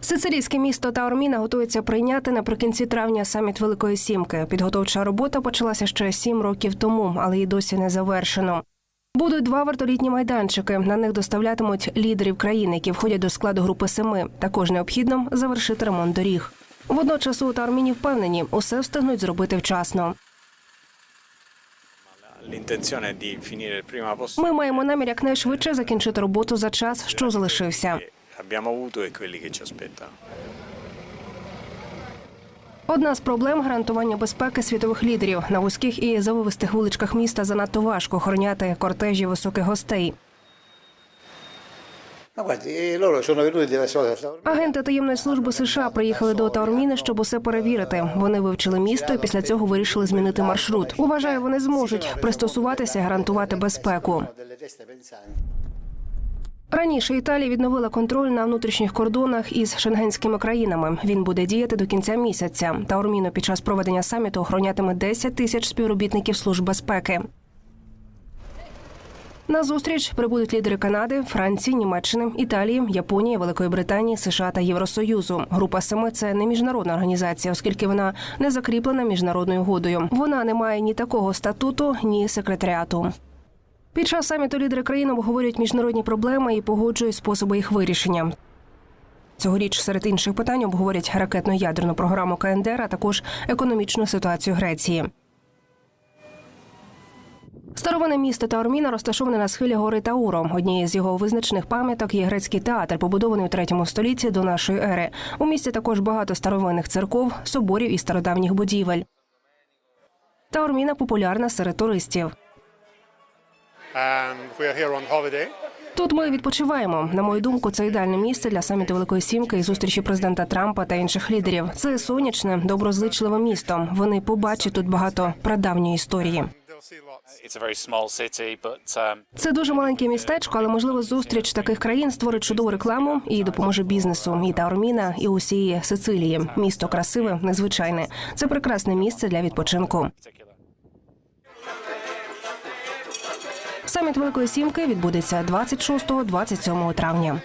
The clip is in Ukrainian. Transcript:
Сицилійське місто Таорміна готується прийняти наприкінці травня саміт Великої Сімки. Підготовча робота почалася ще сім років тому, але її досі не завершено. Будуть два вертолітні майданчики. На них доставлятимуть лідерів країн, які входять до складу групи семи. Також необхідно завершити ремонт доріг. Водночас у Таорміні впевнені, усе встигнуть зробити вчасно. Ми маємо намір якнайшвидше закінчити роботу за час, що залишився. Abbiamo avuto e quelli che ci aspettano. Одна з проблем гарантування безпеки світових лідерів на вузьких і завивистих вуличках міста занадто важко охороняти кортежі високих гостей. Taormina. Агенти таємної служби США приїхали до Таорміни, щоб усе перевірити. Вони вивчили місто і після цього вирішили змінити маршрут. Уважаю, вони зможуть пристосуватися гарантувати безпеку. Раніше Італія відновила контроль на внутрішніх кордонах із шенгенськими країнами. Він буде діяти до кінця місяця. Таорміну під час проведення саміту охоронятиме 10 тисяч співробітників служб безпеки. На зустріч прибудуть лідери Канади, Франції, Німеччини, Італії, Японії, Великої Британії, США та Євросоюзу. Група семи це не міжнародна організація, оскільки вона не закріплена міжнародною угодою. Вона не має ні такого статуту, ні секретаріату. Під час саміту лідери країн обговорюють міжнародні проблеми і погоджують способи їх вирішення. Цьогоріч серед інших питань обговорять ракетно-ядерну програму КНДР, а також економічну ситуацію Греції. Старовинне місто Таорміна розташоване на схилі гори Тауро. Однією з його визначних пам'яток є грецький театр, побудований у третьому столітті до нашої ери. У місті також багато старовинних церков, соборів і стародавніх будівель. Таорміна популярна серед туристів. Тут ми відпочиваємо. На мою думку, це ідеальне місце для саміту Великої Сімки і зустрічі президента Трампа та інших лідерів. Це сонячне, доброзичливе місто. Вони побачать тут багато прадавньої історії. Um, Це дуже маленьке містечко, але можливо зустріч таких країн створить чудову рекламу і допоможе бізнесу і Таорміна, і усієї Сицилії. Місто красиве, незвичайне. Це прекрасне місце для відпочинку. Саміт Великої Сімки відбудеться 26-27 травня.